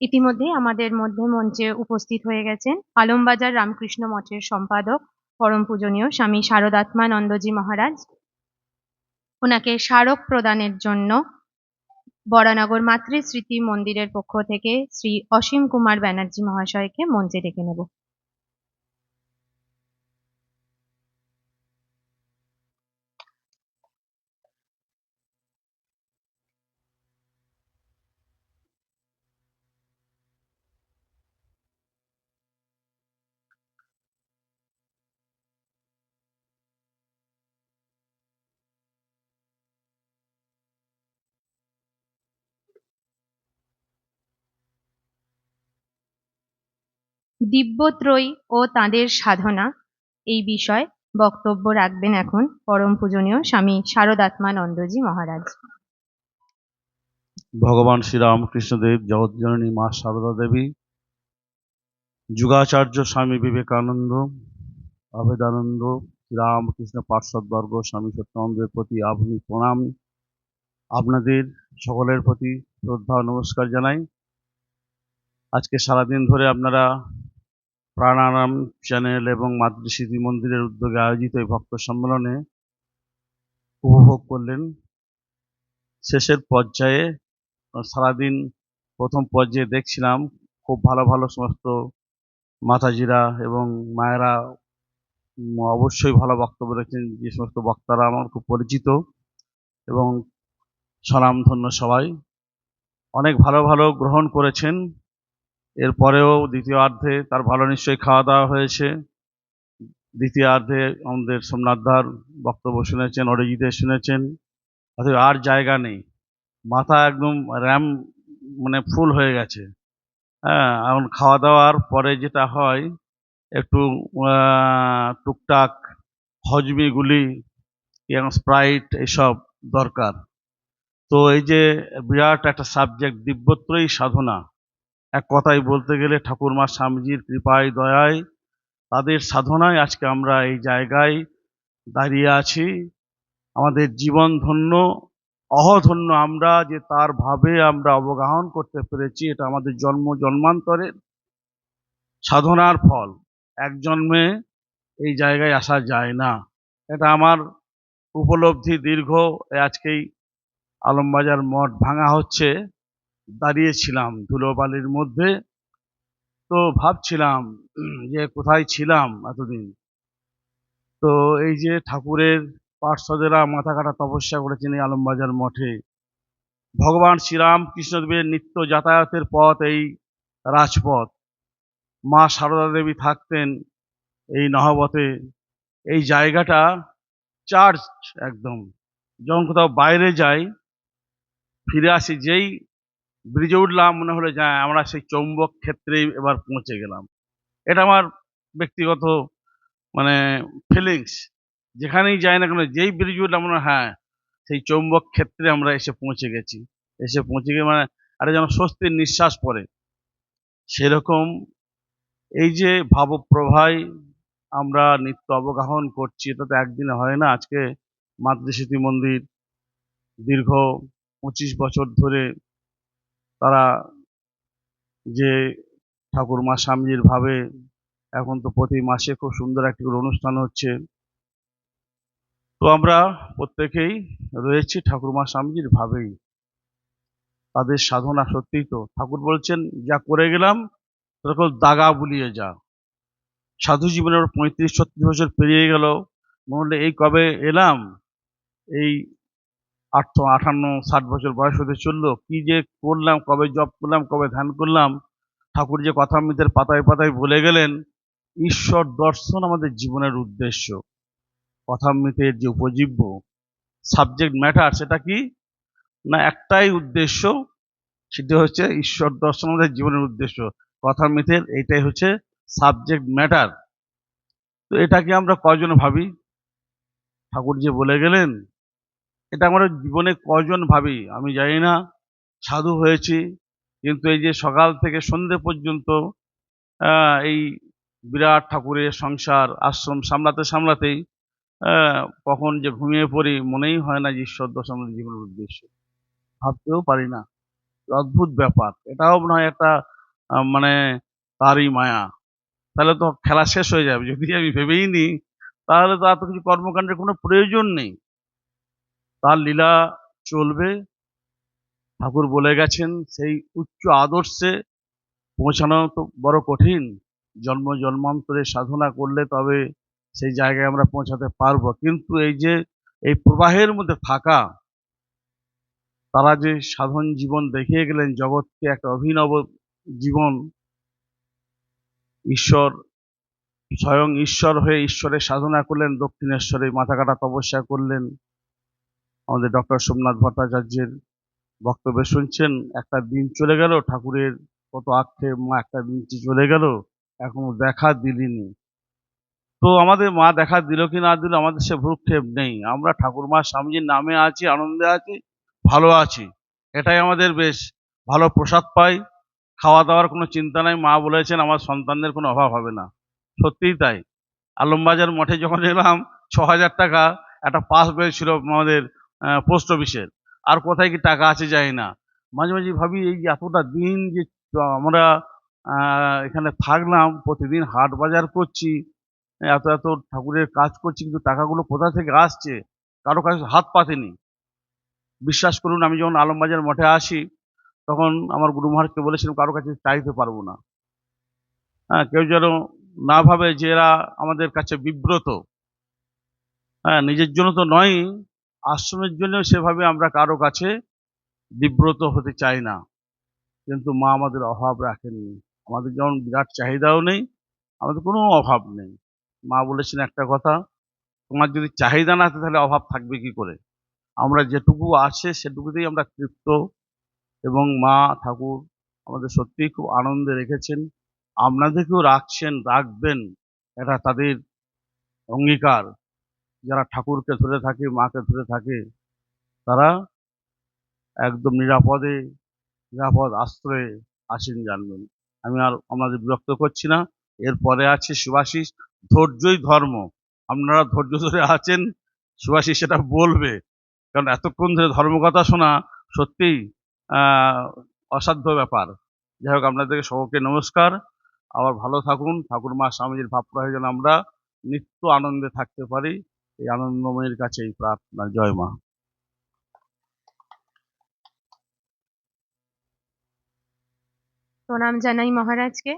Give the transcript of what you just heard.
ইতিমধ্যে আমাদের মধ্যে মঞ্চে উপস্থিত হয়ে গেছেন আলমবাজার রামকৃষ্ণ মঠের সম্পাদক, পরম পূজনীয় স্বামী শারদাত্মা শারদাত্মানন্দজি মহারাজ। ওনাকে স্মারক প্রদানের জন্য বরানগর মাতৃস্মৃতি মন্দিরের পক্ষ থেকে শ্রী অসীম কুমার ব্যানার্জি মহাশয়কে মঞ্চে ডেকে নেব। দিব্যত্রয়ী ও তাঁদের সাধনা, এই বিষয়ে বক্তব্য রাখবেন এখন পরম পূজনীয় স্বামী শারদাত্মানন্দজি মহারাজ। ভগবান শ্রীরামকৃষ্ণদেব জগৎজননী মা সারদা দেবী, যুগাচার্য স্বামী বিবেকানন্দ অভেদানন্দ শ্রীরামকৃষ্ণ পার্শ্বদবর্গ, স্বামী সত্যানন্দের প্রতি আপনি প্রণাম। আপনাদের সকলের প্রতি শ্রদ্ধা নমস্কার জানাই। আজকে সারাদিন ধরে আপনারা প্রাণারাম চ্যানেল এবং মাতৃস্মৃতি মন্দিরের উদ্যোগে আয়োজিত এই ভক্ত সম্মেলনে উপভোগ করলেন। শেষের পর্যায়ে সারাদিন প্রথম পর্যায়ে দেখছিলাম খুব ভালো ভালো সমস্ত মাতাজিরা এবং মায়েরা অবশ্যই ভালো বক্তব্য রেখেছেন। যে সমস্ত বক্তারা আমার খুব পরিচিত এবং স্বনামধন্য সবাই। অনেক ভালো ভালো গ্রহণ করেছেন। এরপরেও দ্বিতীয়ার্ধে তার ভালো নিশ্চয়ই খাওয়া দাওয়া হয়েছে। দ্বিতীয়ার্ধে আমাদের সোমনাথদার বক্তব্য শুনেছেন অরিজিতের শুনেছেন। অথবা আর জায়গা নেই। মাথা একদম র্যাম মানে ফুল হয়ে গেছে। হ্যাঁ এখন খাওয়া দাওয়ার পরে যেটা হয়, একটু টুকটাক হজমিগুলি এবং স্প্রাইট এসব দরকার। তো এই যে বিরাট একটা সাবজেক্ট, দিব্যত্রয়ী সাধনা। এক কথায় বলতে গেলে ঠাকুরমা স্বামীজির কৃপায়, দয়ায় তাদের সাধনায় আজকে আমরা এই জায়গায় দাঁড়িয়ে আছি। আমাদের জীবন ধন্য, অহধন্য আমরা যে তার ভাবে আমরা অবগাহন করতে পেরেছি, এটা আমাদের জন্ম, জন্মান্তরের সাধনার ফল। এক জন্মে এই জায়গায় আসা যায় না। এটা আমার উপলব্ধি দীর্ঘ আজকেই আলমবাজার মঠ ভাঙা হচ্ছে। দাঁড়িয়েছিলাম ধুলোবালির মধ্যে। তো ভাবছিলাম যে কোথায় ছিলাম এতদিন? তো এই যে ঠাকুরের পার্শ্বদেরা মাথা কাটা তপস্যা করেছেন এই আলমবাজার মঠে। ভগবান শ্রীরাম কৃষ্ণদেবের নিত্য যাতায়াতের পথ এই রাজপথ। মা সারদা দেবী থাকতেন এই নহবতে। এই জায়গাটা চার্চ একদম। যখন কোথাও বাইরে যাই, ফিরে আসি যেই ব্রিজে উঠলাম মনে হলো যে হ্যাঁ, আমরা সেই চৌম্বক ক্ষেত্রেই এবার পৌঁছে গেলাম। এটা আমার ব্যক্তিগত মানে ফিলিংস যেখানেই যাই না কেন যেই ব্রিজে উঠলাম মনে হ্যাঁ সেই চৌম্বক ক্ষেত্রে আমরা এসে পৌঁছে গেছি। এসে পৌঁছে গিয়ে মানে আরে যেন স্বস্তির নিঃশ্বাস পড়ে। সেরকম এই যে ভাবপ্রভায় আমরা নিত্য অবগাহন করছি এটা তো একদিনে হয় না। আজকে মাতৃস্মৃতি মন্দির দীর্ঘ পঁচিশ বছর ধরে তারা যে ঠাকুরমা স্বামীজির ভাবে এখন তো প্রতি মাসে খুব সুন্দর একটি করে অনুষ্ঠান হচ্ছে। তো আমরা প্রত্যেকেই রয়েছি ঠাকুরমা স্বামীজির ভাবেই। তাদের সাধনা সত্যিই তো। ঠাকুর বলছেন, যা করে গেলাম তখন দাগা বুলিয়ে যা। সাধু জীবনের পঁয়ত্রিশ ছত্রিশ বছর পেরিয়ে গেল। মনে এই কবে এলাম? এই আট আটান্ন ষাট বছর বয়স হতে চলল। কি যে করলাম, কবে জব করলাম, কবে ধ্যান করলাম, ঠাকুর যে কথামৃতের পাতায় পাতায় বলে গেলেন, ঈশ্বর দর্শন আমাদের জীবনের উদ্দেশ্য। কথা কথামৃতের যে উপজীব্য সাবজেক্ট ম্যাটার সেটা কি? না, একটাই উদ্দেশ্য, সেটা হচ্ছে ঈশ্বর দর্শন আমাদের জীবনের উদ্দেশ্য। কথামৃতের এইটাই হচ্ছে সাবজেক্ট ম্যাটার তো এটাকে আমরা কজন ভাবি? ঠাকুর যে বলে গেলেন এটা আমরা জীবনে কজন ভাবি? আমি জানি না। সাধু হয়েছি। কিন্তু এই যে সকাল থেকে সন্ধে পর্যন্ত এই বিরাট ঠাকুরের সংসার, আশ্রম সামলাতে সামলাতেই কখন যে ঘুমিয়ে পড়ি মনেই হয় না যে ঈশ্বর দর্শন আমাদের জীবনের উদ্দেশ্য। ভাবতেও পারি না। অদ্ভুত ব্যাপার। এটাও মনে হয় একটা মানে তারই মায়া। তাহলে তো খেলা শেষ হয়ে যাবে। যদি আমি ভেবেই নিই, তাহলে তো এত কিছু কর্মকাণ্ডের কোনো প্রয়োজন নেই। তার লীলা চলবে। ঠাকুর বলে গেছেন, সেই উচ্চ আদর্শে পৌঁছানো তো বড় কঠিন। জন্ম জন্মান্তরে সাধনা করলে তবে সেই জায়গায় আমরা পৌঁছাতে পারব। কিন্তু এই যে, এই প্রবাহের মধ্যে থাকা, তারা যে সাধন জীবন দেখিয়ে গেলেন, জগৎকে একটা অভিনব জীবন, ঈশ্বর, স্বয়ং ঈশ্বর হয়ে ঈশ্বরের সাধনা করলেন দক্ষিণেশ্বরে মাথা কাটা তপস্যা করলেন। আমাদের ডক্টর সোমনাথ ভট্টাচার্যের বক্তব্য শুনছেন, একটা দিন চলে গেল, ঠাকুরের কত আক্ষেপ, মা একটা দিন যে চলে গেল, এখনও দেখা দিলিনি। তো আমাদের মা দেখা দিল কি না দিল, আমাদের সে ভ্রুক্ষেপ নেই। আমরা ঠাকুর মা স্বামীজির নামে আছি, আনন্দে আছি, ভালো আছি, এটাই আমাদের বেশ ভালো প্রসাদ পাই। খাওয়া দাওয়ার কোনো চিন্তা নাই, মা বলেছেন আমার সন্তানদের কোনো অভাব হবে না। সত্যিই তাই। আলমবাজার মঠে যখন এলাম, ছ হাজার টাকা একটা পাস বেরিয়েছিল আমাদের পোস্ট অফিসের। আর কোথায় কি টাকা আছে যায় না। মাঝে মাঝে ভাবি এই এতটা দিন যে আমরা এখানে থাকলাম, প্রতিদিন হাট বাজার করছি, এত এত ঠাকুরের কাজ করছি, কিন্তু টাকাগুলো কোথা থেকে আসছে? কারও কাছে হাত পাতেনি। বিশ্বাস করুন, আমি যখন আলমবাজার মঠে আসি, তখন আমার গুরু মহারাজকে বলেছিলাম, কারও কাছে চাইতে পারব না। হ্যাঁ কেউ যেন না ভাবে যে এরা আমাদের কাছে বিব্রত। হ্যাঁ নিজের জন্য তো নয় আশ্রমের জন্য সেভাবে আমরা কারও কাছে বিব্রত হতে চাই না। কিন্তু মা আমাদের অভাব রাখেননি আমাদের যেমন বিরাট চাহিদাও নেই, আমাদের কোনো অভাব নেই। মা বলেছেন একটা কথা, তোমার যদি চাহিদা না থাকে তাহলে অভাব থাকবে কি করে? আমরা যেটুকু আছে সেটুকুতেই আমরা তৃপ্ত। এবং মা, ঠাকুর আমাদের সত্যিই খুব আনন্দে রেখেছেন। আপনাদেরকেও রাখছেন, রাখবেন, এটা তাদের অঙ্গীকার। যারা ঠাকুরকে ধরে থাকে, মাকে ধরে থাকে, তারা একদম নিরাপদে, নিরাপদ আশ্রয়ে আসেন জানবেন। আমি আর আপনাদের বিরক্ত করছি না। এরপরে আছে সুভাষিস, ধৈর্যই ধর্ম। আপনারা ধৈর্য ধরে আছেন, সুভাষিস সেটা বলবে। কারণ এতক্ষণ ধরে ধর্মকথা শোনা সত্যিই অসাধ্য ব্যাপার। যাই হোক, আপনাদেরকে সকলকে নমস্কার। আবার ভালো থাকুন। ঠাকুর মা স্বামীজির ভাব প্রয়োজন আমরা নিত্য আনন্দে থাকতে পারি। এই আনন্দময়ের কাছে এই প্রার্থনা জয় মা। প্রণাম জানাই মহারাজকে।